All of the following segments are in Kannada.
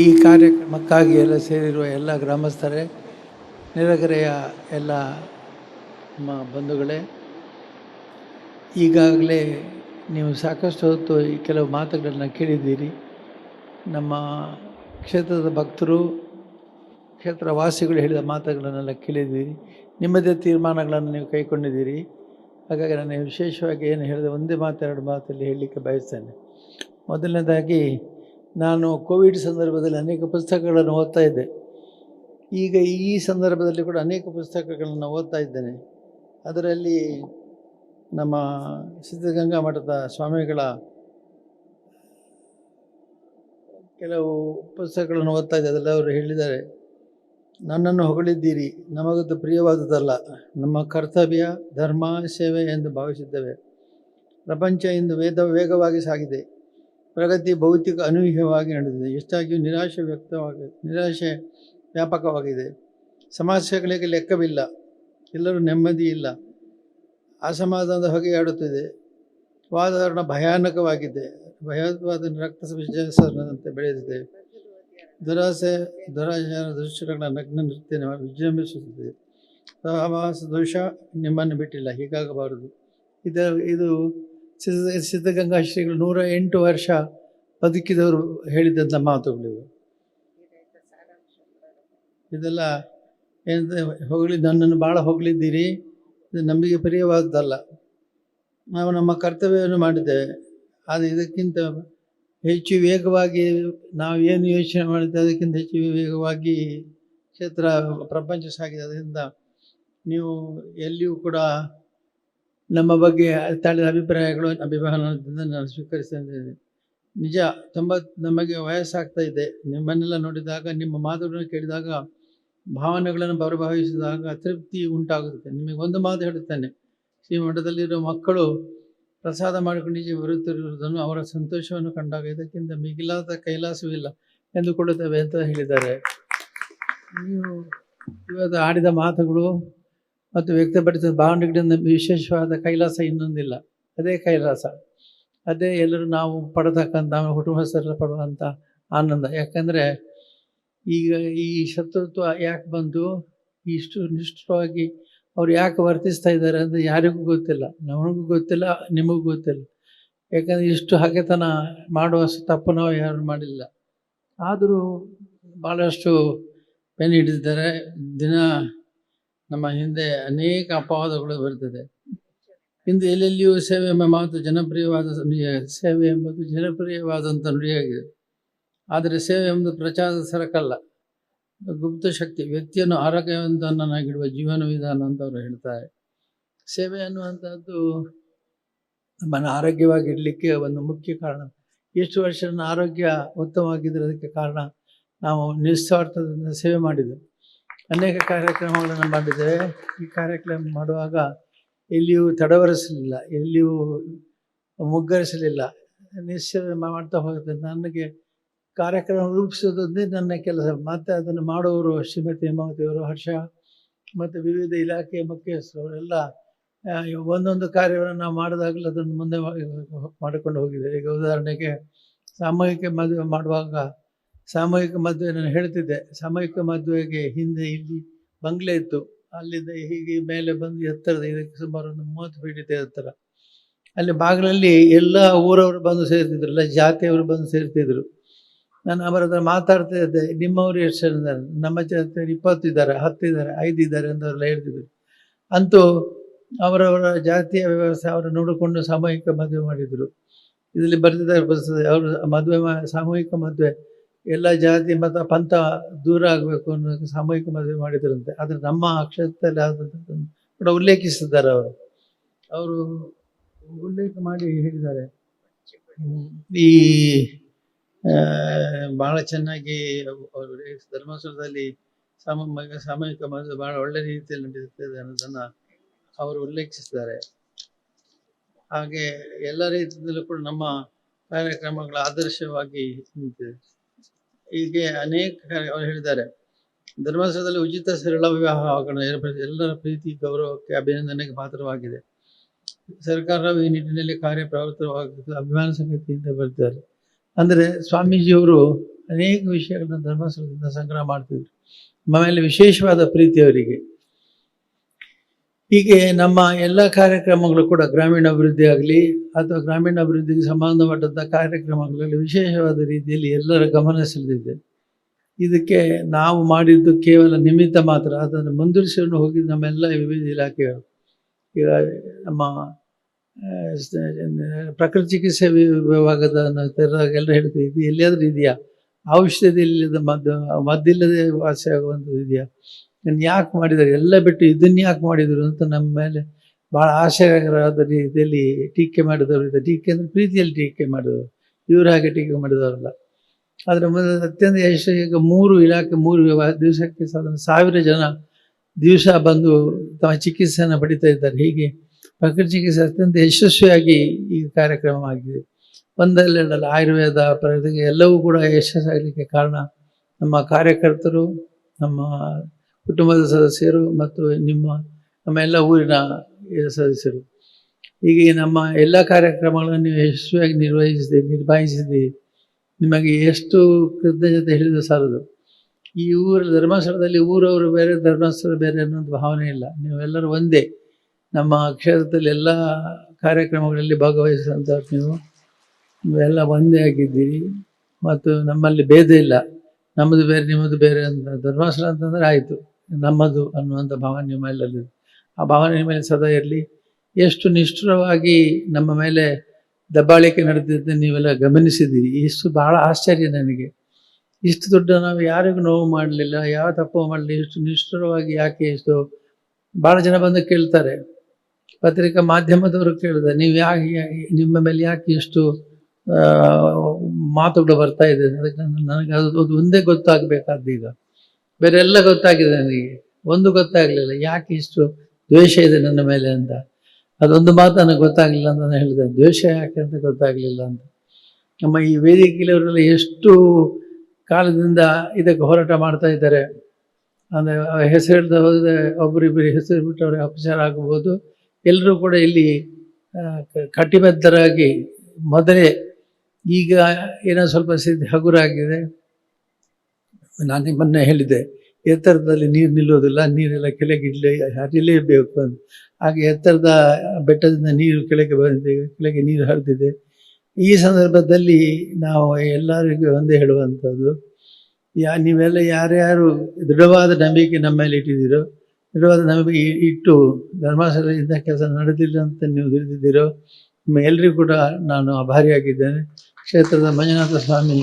ಈ ಕಾರ್ಯಕ್ರಮಕ್ಕಾಗಿ ಎಲ್ಲ ಸೇರಿರುವ ಎಲ್ಲ ಗ್ರಾಮಸ್ಥರೇ, ನೆರೆಗೆರೆಯ ಎಲ್ಲ ನಮ್ಮ ಬಂಧುಗಳೇ, ಈಗಾಗಲೇ ನೀವು ಸಾಕಷ್ಟು ಹೊತ್ತು ಈ ಕೆಲವು ಮಾತುಗಳನ್ನು ಕೇಳಿದ್ದೀರಿ. ನಮ್ಮ ಕ್ಷೇತ್ರದ ಭಕ್ತರು ಕ್ಷೇತ್ರ ವಾಸಿಗಳು ಹೇಳಿದ ಮಾತುಗಳನ್ನೆಲ್ಲ ಕೇಳಿದ್ದೀರಿ. ನಿಮ್ಮದೇ ತೀರ್ಮಾನಗಳನ್ನು ನೀವು ಕೈಗೊಂಡಿದ್ದೀರಿ ಹಾಗಾಗಿ ನಾನು ವಿಶೇಷವಾಗಿ ಏನು ಹೇಳಿದೆ ಒಂದೇ ಮಾತು, ಎರಡು ಮಾತಲ್ಲಿ ಹೇಳಲಿಕ್ಕೆ ಬಯಸ್ತೇನೆ. ಮೊದಲನೇದಾಗಿ ನಾನು ಕೋವಿಡ್ ಸಂದರ್ಭದಲ್ಲಿ ಅನೇಕ ಪುಸ್ತಕಗಳನ್ನು ಓದ್ತಾ ಇದ್ದೆ. ಈಗ ಈ ಸಂದರ್ಭದಲ್ಲಿ ಕೂಡ ಅನೇಕ ಪುಸ್ತಕಗಳನ್ನು ಓದ್ತಾ ಇದ್ದೇನೆ. ಅದರಲ್ಲಿ ನಮ್ಮ ಸಿದ್ಧಗಂಗಾ ಮಠದ ಸ್ವಾಮಿಗಳ ಕೆಲವು ಪುಸ್ತಕಗಳನ್ನು ಓದ್ತಾ ಇದ್ದೆ. ಅದರಲ್ಲಿ ಅವರು ಹೇಳಿದ್ದಾರೆ. ನನ್ನನ್ನು ಹೊಗಳಿದ್ದೀರಿ. ನಮಗದು ಪ್ರಿಯವಾದುದಲ್ಲ ನಮ್ಮ ಕರ್ತವ್ಯ, ಧರ್ಮ, ಸೇವೆ ಎಂದು ಭಾವಿಸಿದ್ದೇವೆ. ಪ್ರಪಂಚ ಇಂದು ವೇದ, ವೇಗವಾಗಿ ಸಾಗಿದೆ. ಪ್ರಗತಿ ಭೌತಿಕ ಅನೂಹ್ಯವಾಗಿ ನಡೆದಿದೆ. ಎಷ್ಟಾಗಿಯೂ ನಿರಾಶೆ ವ್ಯಕ್ತವಾಗಿದೆ ನಿರಾಶೆ ವ್ಯಾಪಕವಾಗಿದೆ. ಸಮಸ್ಯೆಗಳಿಗೆ ಲೆಕ್ಕವಿಲ್ಲ. ಎಲ್ಲರೂ ನೆಮ್ಮದಿ ಇಲ್ಲ. ಅಸಮಾಧಾನದ ಹೊಗೆ ಆಡುತ್ತಿದೆ ವಾತಾವರಣ ಭಯಾನಕವಾಗಿದೆ. ಭಯೋತ್ಪಾದನೆ ರಕ್ತ ವಿಜಯಸರಣದಂತೆ ಬೆಳೆದಿದೆ. ದುರಾಸೆ ದುರಾಚಾರ ದೃಶ್ಯಗಳ ನಗ್ನ ನೃತ್ಯ ವಿಜೃಂಭಿಸುತ್ತಿದೆ. ಸಹವಾಸ ದೋಷ ನಿಮ್ಮನ್ನು ಬಿಟ್ಟಿಲ್ಲ. ಹೀಗಾಗಬಾರದು. ಇದು ಇದು ಸಿದ್ಧ ಸಿದ್ಧಗಂಗಾ ಶ್ರೀಗಳು ನೂರ ಎಂಟು ವರ್ಷ ಬದುಕಿದವರು ಹೇಳಿದಂಥ ಮಾತುಗಳಿವೆ. ಇದೆಲ್ಲ ಏನಂತ ಹೊಗಳಿ ನನ್ನನ್ನು ಭಾಳ ಹೊಗಳಿದ್ದೀರಿ. ಇದು ನಮಗೆ ಪ್ರಿಯವಾದದ್ದಲ್ಲ. ನಾವು ನಮ್ಮ ಕರ್ತವ್ಯವನ್ನು ಮಾಡಿದ್ದೇವೆ. ಆದರೆ ಇದಕ್ಕಿಂತ ಹೆಚ್ಚು ವೇಗವಾಗಿ ನಾವು ಏನು ಯೋಚನೆ ಮಾಡಿದ್ದೆ ಅದಕ್ಕಿಂತ ಹೆಚ್ಚು ವೇಗವಾಗಿ ಕ್ಷೇತ್ರ ಪ್ರಪಂಚ ಸಾಗಿದೆ ಅದರಿಂದ ನೀವು ಎಲ್ಲಿಯೂ ಕೂಡ ನಮ್ಮ ಬಗ್ಗೆ ತಳೆದ ಅಭಿಪ್ರಾಯಗಳು, ಅಭಿಮಾನದಿಂದ ನಾನು ಸ್ವೀಕರಿಸಿದ್ದೇನೆ ನಿಜ, ತುಂಬ ನಮಗೆ ವಯಸ್ಸಾಗ್ತಾ ಇದೆ. ನಿಮ್ಮನ್ನೆಲ್ಲ ನೋಡಿದಾಗ, ನಿಮ್ಮ ಮಾತುಗಳನ್ನು ಕೇಳಿದಾಗ, ಭಾವನೆಗಳನ್ನು ಪ್ರಭಾವಿಸಿದಾಗ ತೃಪ್ತಿ ಉಂಟಾಗುತ್ತೆ. ನಿಮಗೆ ಒಂದು ಮಾತು ಹೇಳುತ್ತೇನೆ. ಶ್ರೀಮಠದಲ್ಲಿರೋ ಮಕ್ಕಳು ಪ್ರಸಾದ ಮಾಡಿಕೊಂಡು ಬರುತ್ತಿರುವುದನ್ನು ಅವರ ಸಂತೋಷವನ್ನು ಕಂಡಾಗ ಇದಕ್ಕಿಂತ ಮಿಗಿಲಾದ ಕೈಲಾಸವಿಲ್ಲ ಎಂದುಕೊಳ್ಳುತ್ತೇವೆ ಅಂತ ಹೇಳಿದ್ದಾರೆ. ನೀವು ಇವತ್ತು ಆಡಿದ ಮಾತುಗಳು ಮತ್ತು ವ್ಯಕ್ತಪಡಿಸಿದ ಭಾವನೆಗಳಿಂದ ವಿಶೇಷವಾದ ಕೈಲಾಸ ಇನ್ನೊಂದಿಲ್ಲ. ಅದೇ ಕೈಲಾಸ. ಅದೇ ಎಲ್ಲರೂ ನಾವು ಪಡತಕ್ಕಂಥ ಕುಟುಂಬಸ್ಥರೆಲ್ಲ ಪಡುವಂಥ ಆನಂದ. ಯಾಕಂದರೆ ಈಗ ಈ ಶತ್ರುತ್ವ ಯಾಕೆ ಬಂತು? ಇಷ್ಟು ನಿಷ್ಠವಾಗಿ ಅವ್ರು ಯಾಕೆ ವರ್ತಿಸ್ತಾ ಇದ್ದಾರೆ ಅಂತ ಯಾರಿಗೂ ಗೊತ್ತಿಲ್ಲ. ನಮಗೂ ಗೊತ್ತಿಲ್ಲ, ನಿಮಗೂ ಗೊತ್ತಿಲ್ಲ. ಯಾಕಂದರೆ ಇಷ್ಟು ಹಗೆತನ ಮಾಡುವಷ್ಟು ತಪ್ಪು ನಾವು ಯಾರು ಮಾಡಿಲ್ಲ. ಆದರೂ ಭಾಳಷ್ಟು ಪೆನ್ ಹಿಡಿದಿದ್ದಾರೆ. ದಿನ ನಮ್ಮ ಹಿಂದೆ ಅನೇಕ ಅಪವಾದಗಳು ಬರ್ತದೆ ಇಂದು ಎಲ್ಲೆಲ್ಲಿಯೂ ಸೇವೆ ಎಂಬ ಮಾತು ಜನಪ್ರಿಯವಾದ ನುಡಿಯ ಸೇವೆ ಎಂಬುದು ಜನಪ್ರಿಯವಾದಂಥ ನುಡಿಯಾಗಿದೆ ಆದರೆ ಸೇವೆ ಎಂಬುದು ಪ್ರಚಾರದ ಸರಕಲ್ಲ. ಗುಪ್ತ ಶಕ್ತಿ ವ್ಯಕ್ತಿಯನ್ನು ಆರೋಗ್ಯವಂತನನ್ನಾಗಿಡುವ ಜೀವನ ವಿಧಾನ ಅಂತ ಅವರು ಹೇಳ್ತಾರೆ. ಸೇವೆ ಅನ್ನುವಂಥದ್ದು ನಮ್ಮನ್ನು ಆರೋಗ್ಯವಾಗಿರಲಿಕ್ಕೆ ಒಂದು ಮುಖ್ಯ ಕಾರಣ. ಎಷ್ಟು ವರ್ಷ ನನ್ನ ಆರೋಗ್ಯ ಉತ್ತಮವಾಗಿದ್ದಕ್ಕೆ ಕಾರಣ ನಾವು ನಿಸ್ವಾರ್ಥದಿಂದ ಸೇವೆ ಮಾಡಿದ್ದೆವು ಅನೇಕ ಕಾರ್ಯಕ್ರಮಗಳನ್ನು ಮಾಡಿದ್ದೇವೆ. ಈ ಕಾರ್ಯಕ್ರಮ ಮಾಡುವಾಗ ಎಲ್ಲಿಯೂ ತಡವರಿಸಲಿಲ್ಲ ಎಲ್ಲಿಯೂ ಮುಗ್ಗರಿಸಲಿಲ್ಲ. ನಿಶ್ಚಯ ಮಾಡ್ತಾ ಹೋಗುತ್ತೆ ನನಗೆ ಕಾರ್ಯಕ್ರಮ ರೂಪಿಸೋದೊಂದೇ ನನ್ನ ಕೆಲಸ. ಮತ್ತು ಅದನ್ನು ಮಾಡುವವರು ಶ್ರೀಮತಿ ಹೇಮಾವತಿಯವರು ಹರ್ಷ ಮತ್ತು ವಿವಿಧ ಇಲಾಖೆಯ ಮುಖ್ಯಸ್ಥರು ಅವರೆಲ್ಲ ಆ, ಒಂದೊಂದು ಕಾರ್ಯವನ್ನು ನಾವು ಮಾಡಿದಾಗಲೂ ಅದನ್ನು ಮುಂದೆ ಮಾಡಿಕೊಂಡು ಹೋಗಿದ್ದಾರೆ ಈಗ ಉದಾಹರಣೆಗೆ ಸಾಮೂಹಿಕ ಮದುವೆ ಮಾಡುವಾಗ ಸಾಮೂಹಿಕ ಮದುವೆ ನಾನು ಹೇಳ್ತಿದ್ದೆ. ಸಾಮೂಹಿಕ ಮದುವೆಗೆ ಹಿಂದೆ ಇಲ್ಲಿ ಬಂಗ್ಲೆ ಇತ್ತು. ಅಲ್ಲಿಂದ ಹೀಗೆ ಮೇಲೆ ಬಂದು ಎತ್ತರದ ಇದಕ್ಕೆ ಸುಮಾರು ಒಂದು ಮೂವತ್ತು ಫೀಟ್ ಇದೆ ಎತ್ತರ. ಅಲ್ಲಿ ಬಾಗಿಲಲ್ಲಿ ಎಲ್ಲ ಊರವರು ಬಂದು ಸೇರ್ತಿದ್ರು. ಎಲ್ಲ ಜಾತಿಯವರು ಬಂದು ಸೇರ್ತಿದ್ರು. ನಾನು ಅವರ ಹತ್ರ ಮಾತಾಡ್ತಾ ಇದ್ದೆ. ನಿಮ್ಮವರು ಎಷ್ಟು ಜನ ಇದ್ದಾರೆ? ನಮ್ಮ ಇದ್ದಾರೆ ಐದು ಇದ್ದಾರೆ ಅಂತ ಅವರೆಲ್ಲ ಹೇಳ್ತಿದ್ರು. ಅಂತೂ ಅವರವರ ಜಾತಿಯ ವ್ಯವಸ್ಥೆ ಅವರು ನೋಡಿಕೊಂಡು ಸಾಮೂಹಿಕ ಮದುವೆ ಮಾಡಿದರು. ಇದರಲ್ಲಿ ಬರೆದಿದ್ದಾರೆ ಅವರು ಮದುವೆ ಸಾಮೂಹಿಕ ಮದುವೆ ಎಲ್ಲ ಜಾತಿ, ಮತ, ಪಂಥ ದೂರ ಆಗಬೇಕು ಅನ್ನೋದಕ್ಕೆ ಸಾಮೂಹಿಕ ಮದುವೆ ಮಾಡಿದ್ರಂತೆ. ಆದರೆ ನಮ್ಮ ಅಕ್ಷರದಲ್ಲಿ ಆದಂಥದ್ದನ್ನು ಕೂಡ ಉಲ್ಲೇಖಿಸಿದ್ದಾರೆ ಅವರು. ಅವರು ಉಲ್ಲೇಖ ಮಾಡಿ ಹೇಳಿದ್ದಾರೆ. ಈ ಬಹಳ ಚೆನ್ನಾಗಿ ಧರ್ಮಸ್ಥಳದಲ್ಲಿ ಸಾಮ ಸಾಮೂಹಿಕ ಮದುವೆ ಬಹಳ ಒಳ್ಳೆ ರೀತಿಯಲ್ಲಿ ನಡೀತದೆ ಅನ್ನೋದನ್ನು ಅವರು ಉಲ್ಲೇಖಿಸಿದ್ದಾರೆ. ಹಾಗೆ ಎಲ್ಲ ರೀತಿಯಲ್ಲೂ ಕೂಡ ನಮ್ಮ ಕಾರ್ಯಕ್ರಮಗಳ ಆದರ್ಶವಾಗಿ ನಿಂತಿದೆ. ಹೀಗೆ ಅನೇಕ ಕಾರ್ಯ ಅವರು ಹೇಳಿದ್ದಾರೆ. ಧರ್ಮಸ್ಥಳದಲ್ಲಿ ಉಚಿತ ಸರಳ ವಿವಾಹ ಎಲ್ಲರ ಪ್ರೀತಿ ಗೌರವಕ್ಕೆ ಅಭಿನಂದನೆಗೆ ಪಾತ್ರವಾಗಿದೆ. ಸರ್ಕಾರವು ಈ ನಿಟ್ಟಿನಲ್ಲಿ ಕಾರ್ಯಪ್ರವೃತ್ತವಾಗಿ ಅಭಿಮಾನ ಸಂಗತಿಯಿಂದ ಬರ್ತಾರೆ ಅಂದರೆ ಸ್ವಾಮೀಜಿಯವರು ಅನೇಕ ವಿಷಯಗಳನ್ನ ಧರ್ಮಸ್ಥಳದಿಂದ ಸಂಗ್ರಹ ಮಾಡ್ತಿದ್ರು. ಮನೆಯಲ್ಲಿ ಮೇಲೆ ವಿಶೇಷವಾದ ಪ್ರೀತಿ ಅವರಿಗೆ. ಹೀಗೆ ನಮ್ಮ ಎಲ್ಲ ಕಾರ್ಯಕ್ರಮಗಳು ಕೂಡ ಗ್ರಾಮೀಣ ಅಭಿವೃದ್ಧಿ ಆಗಲಿ ಅಥವಾ ಗ್ರಾಮೀಣ ಅಭಿವೃದ್ಧಿಗೆ ಸಂಬಂಧಪಟ್ಟಂಥ ಕಾರ್ಯಕ್ರಮಗಳಲ್ಲಿ ವಿಶೇಷವಾದ ರೀತಿಯಲ್ಲಿ ಎಲ್ಲರ ಗಮನ ಸೆಳೆದಿದೆ. ಇದಕ್ಕೆ ನಾವು ಮಾಡಿದ್ದು ಕೇವಲ ನಿಮಿತ್ತ ಮಾತ್ರ, ಅದನ್ನು ಮುಂದುವರಿಸಿಕೊಂಡು ಹೋಗಿ ನಮ್ಮೆಲ್ಲ ವಿವಿಧ ಇಲಾಖೆಗಳು. ಈಗ ನಮ್ಮ ಪ್ರಕೃತಿ ಚಿಕಿತ್ಸೆ ವಿಭಾಗದ ವಿಭಾಗದ ಎಲ್ಲ ಹೇಳ್ತೀವಿ ಇದು ಎಲ್ಲಿಯಾದ್ರೂ ಇದೆಯಾ? ಔಷಧಿ ಇಲ್ಲದ ಮದ್ದು, ಮದ್ದಿಲ್ಲದೆ ವಾಸಿಯಾಗುವಂಥದ್ದು ಇದೆಯಾ? ಇದನ್ನು ಯಾಕೆ ಮಾಡಿದ್ದಾರೆ? ಎಲ್ಲ ಬಿಟ್ಟು ಇದನ್ನ ಯಾಕೆ ಮಾಡಿದರು ಅಂತ ನಮ್ಮ ಮೇಲೆ ಭಾಳ ಆಶಯಕರವಾದ ರೀತಿಯಲ್ಲಿ ಟೀಕೆ ಮಾಡಿದವರು ಇದ್ದಾರೆ. ಟೀಕೆ ಅಂದರೆ ಪ್ರೀತಿಯಲ್ಲಿ ಟೀಕೆ ಮಾಡಿದವರು. ಇವರು ಹಾಗೆ ಟೀಕೆ ಮಾಡಿದವರಲ್ಲ. ಆದರೆ ಮೊದಲು ಅತ್ಯಂತ ಯಶ ಈಗ ಮೂರು ಇಲಾಖೆ, ಮೂರು ದಿವಸಕ್ಕೆ ಸಾಧಾರಣ ಸಾವಿರ ಜನ ದಿವಸ ಬಂದು ತಮ್ಮ ಚಿಕಿತ್ಸೆಯನ್ನು ಪಡಿತಾ ಇದ್ದಾರೆ. ಹೀಗೆ ಪ್ರಕೃತಿ ಚಿಕಿತ್ಸೆ ಅತ್ಯಂತ ಯಶಸ್ವಿಯಾಗಿ ಈ ಕಾರ್ಯಕ್ರಮ ಆಗಿದೆ. ಒಂದಲ್ಲೆರಡಲ್ಲ ಆಯುರ್ವೇದ, ಪ್ರಕೃತಿ ಎಲ್ಲವೂ ಕೂಡ ಯಶಸ್ಸಾಗಲಿಕ್ಕೆ ಕಾರಣ ನಮ್ಮ ಕಾರ್ಯಕರ್ತರು, ನಮ್ಮ ಕುಟುಂಬದ ಸದಸ್ಯರು ಮತ್ತು ನಿಮ್ಮ, ನಮ್ಮ ಎಲ್ಲ ಊರಿನ ಸದಸ್ಯರು. ಹೀಗೆ ನಮ್ಮ ಎಲ್ಲ ಕಾರ್ಯಕ್ರಮಗಳನ್ನು ನೀವು ಯಶಸ್ವಿಯಾಗಿ ನಿರ್ವಹಿಸಿದೆ ನಿರ್ಭಾಯಿಸಿದೆ ನಿಮಗೆ ಎಷ್ಟು ಕೃತಜ್ಞತೆ ಹೇಳಿದ್ರು ಸಾಲದು. ಈ ಊರ ಧರ್ಮಸ್ಥಳದಲ್ಲಿ ಊರವರು ಬೇರೆ, ಧರ್ಮಸ್ಥಳ ಬೇರೆ ಅನ್ನೋದು ಭಾವನೆ ಇಲ್ಲ. ನೀವೆಲ್ಲರೂ ಒಂದೇ. ನಮ್ಮ ಕ್ಷೇತ್ರದಲ್ಲಿ ಎಲ್ಲ ಕಾರ್ಯಕ್ರಮಗಳಲ್ಲಿ ಭಾಗವಹಿಸಿದಂಥ ನೀವು. ನೀವೆಲ್ಲ ಒಂದೇ ಆಗಿದ್ದೀರಿ. ಮತ್ತು ನಮ್ಮಲ್ಲಿ ಭೇದ ಇಲ್ಲ. ನಮ್ಮದು ಬೇರೆ, ನಿಮ್ಮದು ಬೇರೆ ಅಂತ. ಧರ್ಮಸ್ಥಳ ಅಂತಂದರೆ ಆಯಿತು. ನಮ್ಮದು ಅನ್ನುವಂಥ ಭಾವನೆ ಮೇಲೆ ಆ ಭಾವನೆ ಮೇಲೆ ಸದಾ ಇರಲಿ. ಎಷ್ಟು ನಿಷ್ಠುರವಾಗಿ ನಮ್ಮ ಮೇಲೆ ದಬ್ಬಾಳಿಕೆ ನಡೆದಿದ್ದ ನೀವೆಲ್ಲ ಗಮನಿಸಿದ್ದೀರಿ. ಇಷ್ಟು ಬಹಳ ಆಶ್ಚರ್ಯ ನನಗೆ. ಇಷ್ಟು ದೊಡ್ಡ ನಾವು ಯಾರಿಗೂ ನೋವು ಮಾಡಲಿಲ್ಲ, ಯಾವ ತಪ್ಪು ಮಾಡಲಿಲ್ಲ, ಇಷ್ಟು ನಿಷ್ಠುರವಾಗಿ ಯಾಕೆ ಇಷ್ಟು? ಭಾಳ ಜನ ಬಂದು ಕೇಳ್ತಾರೆ. ಪತ್ರಿಕಾ ಮಾಧ್ಯಮದವರು ಕೇಳಿದೆ ನೀವು ಯಾಕೆ, ನಿಮ್ಮ ಮೇಲೆ ಯಾಕೆ ಇಷ್ಟು ಮಾತುಗಳು ಬರ್ತಾ ಇದೆ? ಅದಕ್ಕೆ ನನಗೆ ಅದು ಅದು ಒಂದೇ ಗೊತ್ತಾಗಬೇಕಾದ್ದು ಈಗ ಬೇರೆ ಎಲ್ಲ ಗೊತ್ತಾಗಿದೆ ನನಗೆ. ಒಂದು ಗೊತ್ತಾಗಲಿಲ್ಲ, ಯಾಕೆ ಇಷ್ಟು ದ್ವೇಷ ಇದೆ ನನ್ನ ಮೇಲೆ ಅಂತ. ಅದೊಂದು ಮಾತು ನನಗೆ ಗೊತ್ತಾಗಲಿಲ್ಲ ಅಂತ ನಾನು ಹೇಳಿದೆ. ದ್ವೇಷ ಯಾಕೆ ಅಂತ ಗೊತ್ತಾಗಲಿಲ್ಲ ಅಂತ. ನಮ್ಮ ಈ ವೇದಿಕೆಯವರೆಲ್ಲ ಎಷ್ಟು ಕಾಲದಿಂದ ಇದಕ್ಕೆ ಹೋರಾಟ ಮಾಡ್ತಾ ಇದ್ದಾರೆ. ಅಂದರೆ ಹೆಸರು ಹೇಳ್ತಾ ಹೋದರೆ ಒಬ್ಬರಿಬ್ಬರು ಹೆಸರು ಬಿಟ್ಟು ಅವ್ರಿಗೆ ಅಪಚಾರ ಆಗಬಹುದು. ಎಲ್ಲರೂ ಕೂಡ ಇಲ್ಲಿ ಕಟ್ಟಿಬದ್ಧರಾಗಿ ಮೊದಲೇ ಈಗ ಏನೋ ಸ್ವಲ್ಪ ಸಿದ್ಧಿ ಹಗುರಾಗಿದೆ. ನಾನು ಮೊನ್ನೆ ಹೇಳಿದ್ದೆ ಎತ್ತರದಲ್ಲಿ ನೀರು ನಿಲ್ಲೋದಿಲ್ಲ ನೀರೆಲ್ಲ ಕೆಳಗೆ ಇಡ್ಲೇ ಹರಿಲೇಬೇಕು ಅಂತ. ಹಾಗೆ ಎತ್ತರದ ಬೆಟ್ಟದಿಂದ ನೀರು ಕೆಳಗೆ ಬಂದಿದೆ, ಕೆಳಗೆ ನೀರು ಹರಿದಿದೆ. ಈ ಸಂದರ್ಭದಲ್ಲಿ ನಾವು ಎಲ್ಲರಿಗೂ ಒಂದೇ ಹೇಳುವಂಥದ್ದು ಯಾ, ನೀವೆಲ್ಲ ಯಾರ್ಯಾರು ದೃಢವಾದ ನಂಬಿಕೆ ನಮ್ಮ ಮೇಲೆ ಇಟ್ಟಿದ್ದೀರೋ, ದೃಢವಾದ ನಂಬಿಕೆ ಇಟ್ಟು ಧರ್ಮಸ್ಥಳದಿಂದ ಕೆಲಸ ನಡೆದಿಲ್ಲ ಅಂತ ನೀವು ತಿಳಿದಿದ್ದೀರೋ ನಿಮ್ಮ ಎಲ್ಲರಿಗೂ ಕೂಡ ನಾನು ಆಭಾರಿಯಾಗಿದ್ದೇನೆ. ಕ್ಷೇತ್ರದ ಮಂಜುನಾಥ ಸ್ವಾಮಿ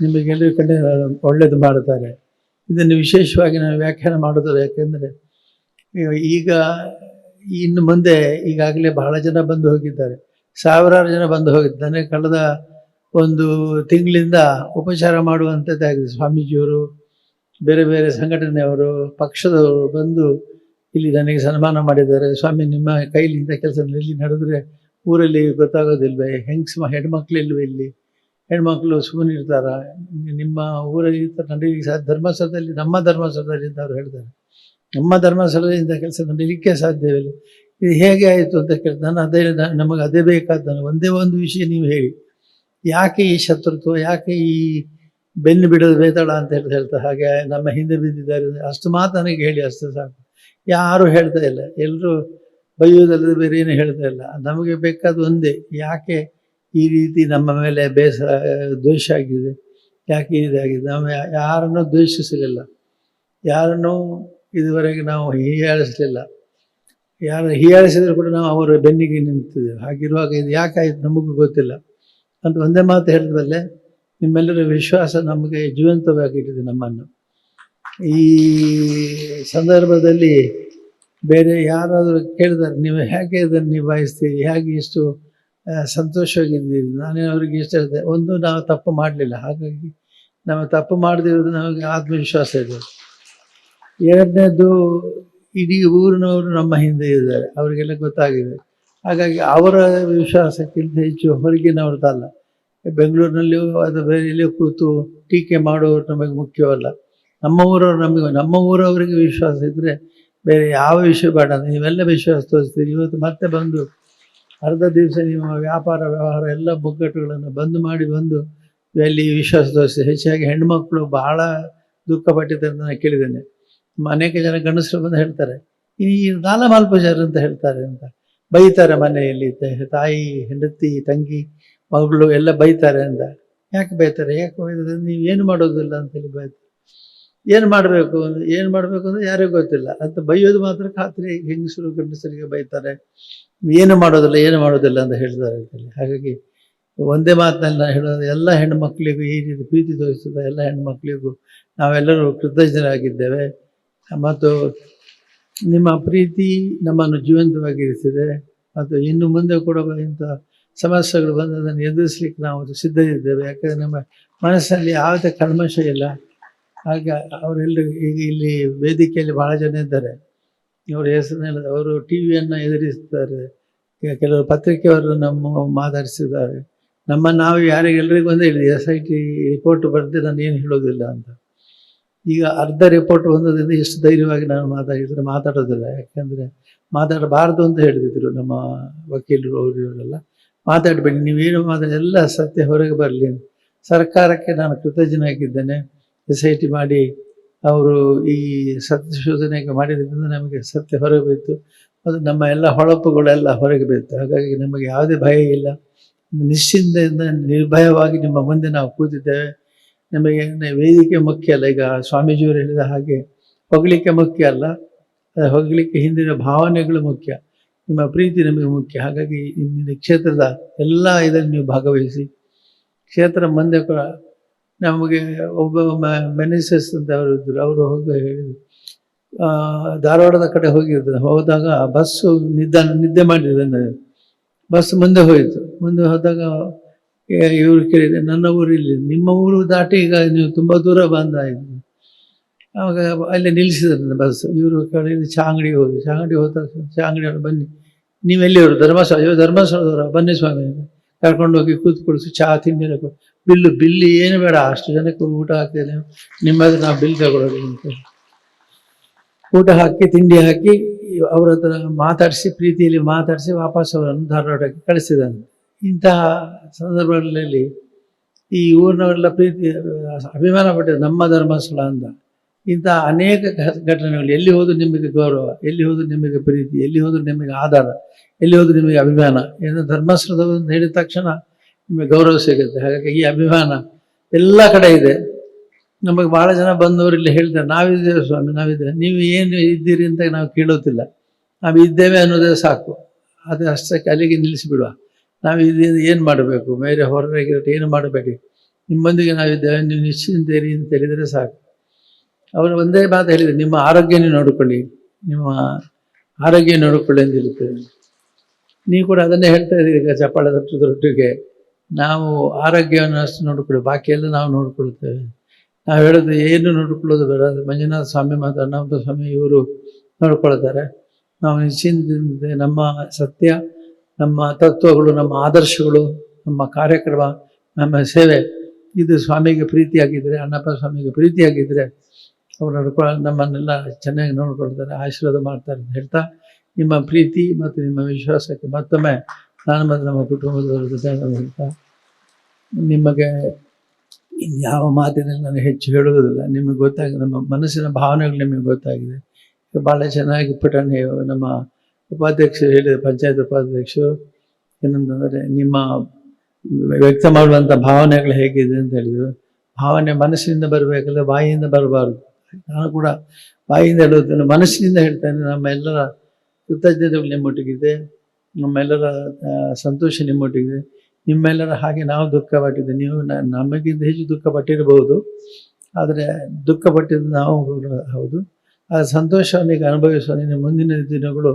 ನಿಮಗೆಲ್ಲರಿಗೂ ಕಡೆ ಒಳ್ಳೆಯದು ಮಾಡುತ್ತಾರೆ. ಇದನ್ನು ವಿಶೇಷವಾಗಿ ನಾನು ವ್ಯಾಖ್ಯಾನ ಮಾಡುತ್ತದೆ ಯಾಕೆಂದರೆ ಈಗ ಇನ್ನು ಮುಂದೆ ಈಗಾಗಲೇ ಬಹಳ ಜನ ಬಂದು ಹೋಗಿದ್ದಾರೆ. ಸಾವಿರಾರು ಜನ ಬಂದು ಹೋಗಿದ್ದಾರೆ. ಕಳೆದ ಒಂದು ತಿಂಗಳಿಂದ ಉಪಚಾರ ಮಾಡುವಂಥದ್ದಾಗಿದೆ ಸ್ವಾಮೀಜಿಯವರು, ಬೇರೆ ಬೇರೆ ಸಂಘಟನೆಯವರು, ಪಕ್ಷದವರು ಬಂದು ಇಲ್ಲಿ ನನಗೆ ಸನ್ಮಾನ ಮಾಡಿದ್ದಾರೆ. ಸ್ವಾಮಿ, ನಿಮ್ಮ ಕೈಲಿಂದ ಕೆಲಸ ಇಲ್ಲಿ ನಡೆದ್ರೆ ಊರಲ್ಲಿ ಗೊತ್ತಾಗೋದಿಲ್ವೇ? ಹೆಂಗ್ಸ್ ಹೆಣ್ಮಕ್ಳು ಇಲ್ವೇ ಇಲ್ಲಿ? ಹೆಣ್ಮಕ್ಳು ಸುಮ್ಮನೆ ಇರ್ತಾರ? ನಿಮ್ಮ ಊರಲ್ಲಿ ನಡೀಲಿಕ್ಕೆ ಸಾಧ್ಯ ಧರ್ಮಸ್ಥಳದಲ್ಲಿ ನಮ್ಮ ಧರ್ಮಸ್ಥಳದಲ್ಲಿ ಅಂತ ಅವ್ರು ಹೇಳ್ತಾರೆ. ನಮ್ಮ ಧರ್ಮಸ್ಥಳದಿಂದ ಕೆಲಸ ನಡೀಲಿಕ್ಕೆ ಸಾಧ್ಯವಿಲ್ಲ ಇದು ಹೇಗೆ ಆಯಿತು ಅಂತ ಕೇಳಿ ನಾನು ಅದೇ, ನಮಗೆ ಅದೇ ಬೇಕಾದ ಒಂದೇ ಒಂದು ವಿಷಯ ನೀವು ಹೇಳಿ. ಯಾಕೆ ಈ ಶತ್ರುತ್ವ, ಯಾಕೆ ಈ ಬೆನ್ನು ಬಿಡೋದು ಬೇತಾಳ ಅಂತ ಹೇಳಿ ಹೇಳ್ತಾರೆ ಹಾಗೆ ನಮ್ಮ ಹಿಂದೆ ಬಿದ್ದಿದ್ದಾರೆ. ಅಷ್ಟು ಮಾತು ನನಗೆ ಹೇಳಿ, ಅಷ್ಟು ಸಾಕು. ಯಾರು ಹೇಳ್ತಾ ಇಲ್ಲ. ಎಲ್ಲರೂ ಬೈಯೋದಲ್ಲದೆ ಬೇರೆ ಏನು ಹೇಳ್ತಾ ಇಲ್ಲ. ನಮಗೆ ಬೇಕಾದ ಒಂದೇ. ಯಾಕೆ ಈ ರೀತಿ ನಮ್ಮ ಮೇಲೆ ಬೇಸರ, ದ್ವೇಷ ಆಗಿದೆ. ಯಾಕೆ ಇದಾಗಿದೆ ನಾವು ಯಾರನ್ನು ದ್ವೇಷಿಸಲಿಲ್ಲ. ಯಾರನ್ನೂ ಇದುವರೆಗೆ ನಾವು ಹೀಯಾಳಿಸಲಿಲ್ಲ. ಯಾರು ಹೀಯಾಳಿಸಿದ್ರು ಕೂಡ ನಾವು ಅವರ ಬೆನ್ನಿಗೆ ನಿಂತಿದ್ದೇವೆ. ಹಾಗಿರುವಾಗ ಇದು ಯಾಕಾಯ್ತು ನಮಗೂ ಗೊತ್ತಿಲ್ಲ. ಅಂತ ಒಂದೇ ಮಾತು ಹೇಳಿದ್ಮೇಲೆ ನಿಮ್ಮೆಲ್ಲರ ವಿಶ್ವಾಸ ನಮಗೆ ಜೀವಂತವಾಗಿಟ್ಟಿದೆ ನಮ್ಮನ್ನು. ಈ ಸಂದರ್ಭದಲ್ಲಿ ಬೇರೆ ಯಾರಾದರೂ ಕೇಳಿದಾರೆ, ನೀವು ಹೇಗೆ ಇದನ್ನು ನಿಭಾಯಿಸ್ತೀರಿ? ಹೇಗೆ ಇಷ್ಟು ಆ, ನಾನು ಅವರಿಗೆ ಇಷ್ಟ ಹೇಳಿದೆ ಒಂದು ನಾವು ತಪ್ಪು ಮಾಡಲಿಲ್ಲ. ಹಾಗಾಗಿ ನಾವು ತಪ್ಪು ಮಾಡದಿರೋದು ನಮಗೆ ಆತ್ಮವಿಶ್ವಾಸ ಇದೆ. ಎರಡನೇದು ಇಡೀ ಊರಿನವರು ನಮ್ಮ ಹಿಂದೆ ಇದ್ದಾರೆ. ಅವರಿಗೆಲ್ಲ ಗೊತ್ತಾಗಿದೆ. ಹಾಗಾಗಿ ಅವರ ವಿಶ್ವಾಸಕ್ಕಿಂತ ಹೆಚ್ಚು ಹೊರಗಿನವ್ರದ್ದಲ್ಲ ಬೆಂಗಳೂರಿನಲ್ಲಿಯೂ ಅದು ಬೇರೆ ಕೂತು ಟೀಕೆ ಮಾಡೋರು ನಮಗೆ ಮುಖ್ಯವಲ್ಲ. ನಮ್ಮ ಊರವ್ರು ನಮಗೆ ನಮ್ಮ ಊರವರಿಗೆ ವಿಶ್ವಾಸ ಇದ್ದರೆ ಬೇರೆ ಯಾವ ವಿಷಯ ಬೇಡ. ನೀವೆಲ್ಲ ವಿಶ್ವಾಸ ತೋರಿಸ್ತೀರಿ. ಇವತ್ತು ಮತ್ತೆ ಬಂದು ಅರ್ಧ ದಿವಸ ನಿಮ್ಮ ವ್ಯಾಪಾರ, ವ್ಯವಹಾರ ಎಲ್ಲ ಬೊಗ್ಗಟ್ಟುಗಳನ್ನು ಬಂದ್ ಮಾಡಿ ಬಂದು ಅಲ್ಲಿ ವಿಶ್ವಾಸ ತೋರಿಸಿ. ಹೆಚ್ಚಾಗಿ ಹೆಣ್ಮಕ್ಳು ಬಹಳ ದುಃಖ ಅಂತ ನಾನು ಕೇಳಿದ್ದೇನೆ. ಅನೇಕ ಜನ ಗಂಡಸರು ಬಂದು ಹೇಳ್ತಾರೆ, ಈ ನಾಲ ಮಾಲ್ಪೂಜಾರ್ ಅಂತ ಹೇಳ್ತಾರೆ ಅಂತ. ಬೈತಾರೆ ಮನೆಯಲ್ಲಿ ತಾಯಿ, ಹೆಂಡತಿ, ತಂಗಿ, ಮಗಳು ಎಲ್ಲ ಬೈತಾರೆ ಅಂತ. ಯಾಕೆ ಬೈತಾರೆ? ಯಾಕೆ ಬೈತಾರೆ? ಏನು ಮಾಡೋದಿಲ್ಲ? ಅಂತೇಳಿ ಬೈತಾರೆ. ಏನು ಮಾಡಬೇಕು ಏನು ಮಾಡಬೇಕು ಅಂದ್ರೆ ಯಾರಿಗೂ ಗೊತ್ತಿಲ್ಲ. ಅಂತ ಬೈಯೋದು ಮಾತ್ರ ಖಾತ್ರಿ. ಹೆಂಗಸರು, ಗಂಡಸರಿಗೆ ಬೈತಾರೆ. ಏನು ಮಾಡೋದಿಲ್ಲ ಏನು ಮಾಡೋದಿಲ್ಲ ಅಂತ ಹೇಳ್ತಾರೆ ಹಾಗಾಗಿ ಒಂದೇ ಮಾತಿನಲ್ಲಿ ನಾನು ಹೇಳೋದು, ಎಲ್ಲ ಹೆಣ್ಮಕ್ಳಿಗೂ ಈ ರೀತಿ ಪ್ರೀತಿ ತೋರಿಸಿದ ಎಲ್ಲ ಹೆಣ್ಮಕ್ಳಿಗೂ ನಾವೆಲ್ಲರೂ ಕೃತಜ್ಞರಾಗಿದ್ದೇವೆ. ಮತ್ತು ನಿಮ್ಮ ಪ್ರೀತಿ ನಮ್ಮನ್ನು ಜೀವಂತವಾಗಿರಿಸಿದೆ. ಮತ್ತು ಇನ್ನು ಮುಂದೆ ಕೂಡ ಇಂಥ ಸಮಸ್ಯೆಗಳು ಬಂದು ಅದನ್ನು ಎದುರಿಸ್ಲಿಕ್ಕೆ ನಾವು ಸಿದ್ಧರಿದ್ದೇವೆ. ಯಾಕಂದರೆ ನಮ್ಮ ಮನಸ್ಸಲ್ಲಿ ಯಾವುದೇ ಕಲ್ಮಶ ಇಲ್ಲ. ಹಾಗೆ ಅವರೆಲ್ಲರೂ ಈಗ ಇಲ್ಲಿ ವೇದಿಕೆಯಲ್ಲಿ ಬಹಳ ಜನ ಇದ್ದಾರೆ. ಅವರ ಹೆಸರಿನಲ್ಲಿ ಅವರು ಟಿ ವಿಯನ್ನು ಎದುರಿಸ್ತಾರೆ. ಕೆಲವರು ಪತ್ರಿಕೆಯವರು ನಮ್ಮ ಮಾತಾಡಿಸಿದ್ದಾರೆ ನಮ್ಮ ನಾವು ಯಾರಿಗೆ ಎಲ್ರಿಗೂ ಒಂದೇ ಹೇಳಿದೆ ಎಸ್ ಐ ಟಿ ರಿಪೋರ್ಟ್ ಬರೆದು ನಾನು ಏನು ಹೇಳೋದಿಲ್ಲ ಅಂತ. ಈಗ ಅರ್ಧ ರಿಪೋರ್ಟ್ ಬಂದದಿಂದ ಎಷ್ಟು ಧೈರ್ಯವಾಗಿ ನಾನು ಮಾತಾಡಿದ್ರೆ ಮಾತಾಡೋದಿಲ್ಲ. ಯಾಕೆಂದರೆ ಮಾತಾಡಬಾರ್ದು ಅಂತ ಹೇಳಿದ್ರು ನಮ್ಮ ವಕೀಲರು ಅವರು ಇವರೆಲ್ಲ ಮಾತಾಡಬೇಡಿ, ನೀವೇನು ಮಾತಾಡಿ, ಎಲ್ಲ ಸತ್ಯ ಹೊರಗೆ ಬರಲಿ ಸರ್ಕಾರಕ್ಕೆ ನಾನು ಕೃತಜ್ಞನಾಗಿದ್ದೇನೆ. ಎಸ್ ಐ ಟಿ ಮಾಡಿ ಅವರು ಈ ಸತ್ಯ ಶೋಧನೆಗೆ ಮಾಡಿದ್ದರಿಂದ ನಮಗೆ ಸತ್ಯ ಹೊರಗೆ ಬಿತ್ತು ಅದು ನಮ್ಮ ಎಲ್ಲ ಹೊಳಪುಗಳೆಲ್ಲ ಹೊರಗೆ ಬಿತ್ತು ಹಾಗಾಗಿ ನಮಗೆ ಯಾವುದೇ ಭಯ ಇಲ್ಲ. ನಿಶ್ಚಿಂತೆಯಿಂದ ನಿರ್ಭಯವಾಗಿ ನಿಮ್ಮ ಮುಂದೆ ನಾವು ಕೂತಿದ್ದೇವೆ. ನಮಗೆ ವೇದಿಕೆ ಮುಖ್ಯ ಅಲ್ಲ. ಈಗ ಸ್ವಾಮೀಜಿಯವರು ಹೇಳಿದ ಹಾಗೆ ಹೊಗಲಿಕ್ಕೆ ಮುಖ್ಯ ಅಲ್ಲ, ಹೊಗಲಿಕ್ಕೆ ಹಿಂದಿನ ಭಾವನೆಗಳು ಮುಖ್ಯ. ನಿಮ್ಮ ಪ್ರೀತಿ ನಮಗೆ ಮುಖ್ಯ. ಹಾಗಾಗಿ ಇಂದಿನ ಕ್ಷೇತ್ರದ ಎಲ್ಲ ಇದನ್ನು ನೀವು ಭಾಗವಹಿಸಿ. ಕ್ಷೇತ್ರ ಮುಂದೆ ಕೂಡ ನಮಗೆ ಒಬ್ಬ ಮೆನಿಸಸ್ ಅಂತ ಅವರು ಇದ್ದರು ಅವರು ಹೋಗಿ ಹೇಳಿದ್ರು. ಧಾರವಾಡದ ಕಡೆ ಹೋಗಿದ್ರು. ಹೋದಾಗ ಬಸ್ಸು ನಿದ್ದ, ನಿದ್ದೆ ಮಾಡಿದ್ದಾನೆ ಬಸ್ ಮುಂದೆ ಹೋಯಿತು. ಮುಂದೆ ಹೋದಾಗ ಇವರು ಕೇಳಿದೆ ನನ್ನ ಊರು ಇಲ್ಲಿ. ನಿಮ್ಮ ಊರು ದಾಟಿ ಈಗ ನೀವು ತುಂಬ ದೂರ ಬಂದಾಯಿತು ಆವಾಗ ಅಲ್ಲಿ ನಿಲ್ಲಿಸಿದ್ರು ಬಸ್ ಇವರು ಕಡೆ ಚಾಂಗಡಿ ಹೋದ್ರು ಚಾಂಗಡಿ ಹೋದ ತಕ್ಷಣ ಚಾ ಅಂಗಡಿಯವರು ಬನ್ನಿ. ನೀವು ಅವರು ಧರ್ಮಸ್ಥಳ? ಅಯ್ಯೋ ಧರ್ಮಸ್ಥಳದವರು. ಬನ್ನಿ ಸ್ವಾಮಿ. ಅಂತ ಕರ್ಕೊಂಡು ಹೋಗಿ ಕೂತ್ಕೊಳಿಸಿ ಚಹಾ ತಿಂಡಿ ಕೊಡು. ಬಿಲ್ಲು, ಬಿಲ್ ಏನು ಬೇಡ, ಅಷ್ಟು ಜನಕ್ಕೆ ಊಟ ಹಾಕ್ತೇನೆ. ನಿಮ್ಮದು ನಾವು ಬಿಲ್ ತಗೊಳ್ಳೋದು ಅಂತ. ಊಟ ಹಾಕಿ, ತಿಂಡಿ ಹಾಕಿ, ಅವ್ರ ಹತ್ರ ಮಾತಾಡಿಸಿ, ಪ್ರೀತಿಯಲ್ಲಿ ಮಾತಾಡಿಸಿ ವಾಪಸ್ ಅವರನ್ನು ಧಾರವಾಡಕ್ಕೆ ಕಳಿಸಿದ್ದಾನೆ. ಇಂತಹ ಸಂದರ್ಭಗಳಲ್ಲಿ ಈ ಊರಿನವರೆಲ್ಲ ಪ್ರೀತಿ, ಅಭಿಮಾನ ಪಟ್ಟಿದೆ ನಮ್ಮ ಧರ್ಮಸ್ಥಳ ಅಂತ. ಇಂತಹ ಅನೇಕ ಘಟನೆಗಳು, ಎಲ್ಲಿ ಹೋದ್ರು ನಿಮಗೆ ಗೌರವ, ಎಲ್ಲಿ ಹೋದ್ರು ನಿಮಗೆ ಪ್ರೀತಿ, ಎಲ್ಲಿ ಹೋದ್ರು ನಿಮಗೆ ಆಧಾರ, ಎಲ್ಲಿ ಹೋದ್ರು ನಿಮಗೆ ಅಭಿಮಾನ ಏನು ಧರ್ಮಸ್ಥಳದವರು ಅಂತ ಹೇಳಿದ ತಕ್ಷಣ ನಿಮಗೆ ಗೌರವ ಸಿಗುತ್ತೆ. ಹಾಗಾಗಿ ಈ ಅಭಿಮಾನ ಎಲ್ಲ ಕಡೆ ಇದೆ. ನಮಗೆ ಭಾಳ ಜನ ಬಂದವರು ಇಲ್ಲಿ ಹೇಳ್ತಾರೆ, ನಾವಿದ್ದೇವೆ ಸ್ವಾಮಿ, ನಾವಿದ್ದೇವೆ. ನೀವು ಏನು ಇದ್ದೀರಿ ಅಂತ ನಾವು ಕೇಳೋದಿಲ್ಲ. ನಾವು ಇದ್ದೇವೆ ಅನ್ನೋದೇ ಸಾಕು. ಅದು ಅಷ್ಟಕ್ಕೆ ಅಲ್ಲಿಗೆ ನಿಲ್ಲಿಸಿಬಿಡುವ. ನಾವು ಇದರಿಂದ ಏನು ಮಾಡಬೇಕು? ಬೇರೆ ಹೊರಗೆ ಏನು ಮಾಡಬೇಡಿ? ನಿಮ್ಮೊಂದಿಗೆ ನಾವಿದ್ದೇವೆ, ನೀವು ನಿಶ್ಚಿಂತೇರಿ ಅಂತ ಹೇಳಿದರೆ ಸಾಕು. ಅವರು ಒಂದೇ ಮಾತು ಹೇಳಿದರೆ ನಿಮ್ಮ ಆರೋಗ್ಯನೇ ನೋಡಿಕೊಳ್ಳಿ. ನಿಮ್ಮ ಆರೋಗ್ಯ ನೋಡಿಕೊಳ್ಳಿ ಅಂತ ಹೇಳ್ತೇವೆ ನೀವು ಕೂಡ ಅದನ್ನೇ ಹೇಳ್ತಾ ಇದ್ದೀರಿ, ಈಗ ಚಪ್ಪಾಳೆ ದೊಡ್ಡದೊಟ್ಟಿಗೆ ನಾವು ಆರೋಗ್ಯವನ್ನು ಅಷ್ಟು ನೋಡ್ಕೊಳ್ಳಿ ಬಾಕಿ ಎಲ್ಲ ನಾವು ನೋಡ್ಕೊಳ್ತೇವೆ. ನಾವು ಹೇಳೋದು ಏನು ನೋಡ್ಕೊಳ್ಳೋದು ಬೇಡ ಮಂಜುನಾಥ ಸ್ವಾಮಿ ಮಾತ್ರ ಅಣ್ಣಪ್ಪ ಸ್ವಾಮಿ ಇವರು ನೋಡ್ಕೊಳ್ತಾರೆ. ನಾವು ನಿಶ್ಚಿಂತೆ ನಮ್ಮ ಸತ್ಯ, ನಮ್ಮ ತತ್ವಗಳು, ನಮ್ಮ ಆದರ್ಶಗಳು, ನಮ್ಮ ಕಾರ್ಯಕ್ರಮ, ನಮ್ಮ ಸೇವೆ, ಇದು ಸ್ವಾಮಿಗೆ ಪ್ರೀತಿಯಾಗಿದ್ದರೆ ಅಣ್ಣಪ್ಪ ಸ್ವಾಮಿಗೆ ಪ್ರೀತಿಯಾಗಿದ್ದರೆ ಅವ್ರು ನೋಡ್ಕೊ, ನಮ್ಮನ್ನೆಲ್ಲ ಚೆನ್ನಾಗಿ ನೋಡ್ಕೊಳ್ತಾರೆ, ಆಶೀರ್ವಾದ ಮಾಡ್ತಾರೆ ಅಂತ ಹೇಳ್ತಾ, ನಿಮ್ಮ ಪ್ರೀತಿ ಮತ್ತು ನಿಮ್ಮ ವಿಶ್ವಾಸಕ್ಕೆ ಮತ್ತೊಮ್ಮೆ ನಾನು ಮತ್ತು ನಮ್ಮ ಕುಟುಂಬದವರ ಜೊತೆ ನಿಮಗೆ ಯಾವ ಮಾತಿನಲ್ಲಿ ನಾನು ಹೆಚ್ಚು ಹೇಳುವುದಿಲ್ಲ. ನಿಮಗೆ ಗೊತ್ತಾಗಿದೆ ನಮ್ಮ ಮನಸ್ಸಿನ ಭಾವನೆಗಳು ನಿಮಗೆ ಗೊತ್ತಾಗಿದೆ. ಭಾಳ ಚೆನ್ನಾಗಿ ಪುಟಣೆ ನಮ್ಮ ಉಪಾಧ್ಯಕ್ಷರು ಹೇಳಿದ ಪಂಚಾಯತ್ ಉಪಾಧ್ಯಕ್ಷರು ಏನಂತಂದರೆ ನಿಮ್ಮ ವ್ಯಕ್ತ ಮಾಡುವಂಥ ಭಾವನೆಗಳು ಹೇಗಿದೆ ಅಂತ ಹೇಳಿದರು. ಭಾವನೆ ಮನಸ್ಸಿನಿಂದ ಬರಬೇಕಲ್ಲ ಬಾಯಿಯಿಂದ ಬರಬಾರ್ದು. ನಾನು ಕೂಡ ಬಾಯಿಯಿಂದ ಹೇಳುತ್ತೇನೆ, ಮನಸ್ಸಿನಿಂದ ಹೇಳ್ತೇನೆ, ನಮ್ಮ ಎಲ್ಲರ ಕೃತಜ್ಞತೆಗಳು ನಿಮ್ಮೊಟ್ಟಿಗಿದೆ. ನಮ್ಮೆಲ್ಲರ ಸಂತೋಷ ನಿಮ್ಮೊಟ್ಟಿಗಿದೆ. ನಿಮ್ಮೆಲ್ಲರ ಹಾಗೆ ನಾವು ದುಃಖ ಪಟ್ಟಿದ್ದೆ ನೀವು ನಮಗಿಂತ ಹೆಚ್ಚು ದುಃಖ ಪಟ್ಟಿರಬಹುದು ಆದರೆ ದುಃಖ ಪಟ್ಟಿದ್ದು ನಾವು ಹೌದು. ಆ ಸಂತೋಷವನ್ನು ಈಗ ಅನುಭವಿಸುವ ಮುಂದಿನ ದಿನಗಳು